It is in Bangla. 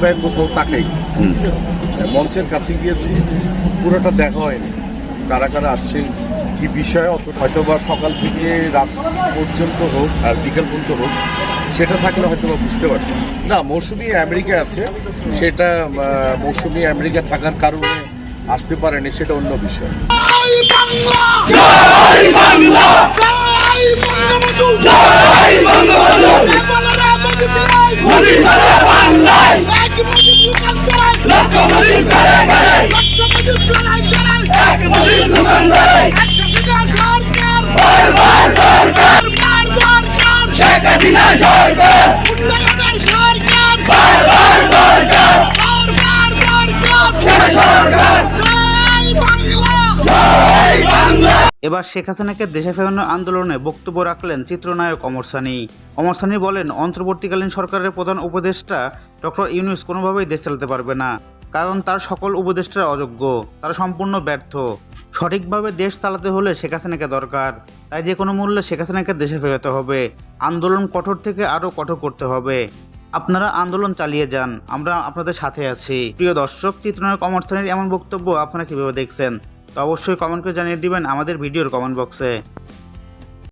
ভাইয়ের কোথাও তাকাই। মঞ্চের কাছে গিয়েছি পুরোটা দেখা হয়নি। কারা কারা আসছেন কি বিষয়ে অত হয়তো বা সকাল থেকে রাত পর্যন্ত হোক আর বিকাল পর্যন্ত হোক সেটা থাকলে হয়তো বা বুঝতে পারতাম। না মৌসুমি আমেরিকা আছে সেটা মৌসুমি আমেরিকা থাকার কারণে আসতে পারেনি সেটা অন্য বিষয়। লক্ষ সরকার এবার শেখ হাসিনাকে দেশে ফেরানোর আন্দোলনে বক্তব্য রাখলেন চিত্রনায়ক অমর সানি। অমর সানি বলেন, অন্তর্বর্তীকালীন সরকারের প্রধান উপদেষ্টা ডক্টর ইউনুস কোনোভাবেই দেশ চালাতে পারবে না, কারণ তার সকল উপদেষ্টারা অযোগ্য, তারা সম্পূর্ণ ব্যর্থ। সঠিকভাবে দেশ চালাতে হলে শেখ হাসিনাকে দরকার, তাই যে কোনো মূল্যে শেখ হাসিনাকে দেশে ফেরাতে হবে। আন্দোলন কঠোর থেকে আরও কঠোর করতে হবে। আপনারা আন্দোলন চালিয়ে যান, আমরা আপনাদের সাথে আছি। প্রিয় দর্শক, চিত্রনায়ক অমর সানির এমন বক্তব্য আপনারা কীভাবে দেখছেন? তো অবশ্যই কমেন্ট করে জানিয়ে দিবেন আমাদের ভিডিওর কমেন্ট বক্সে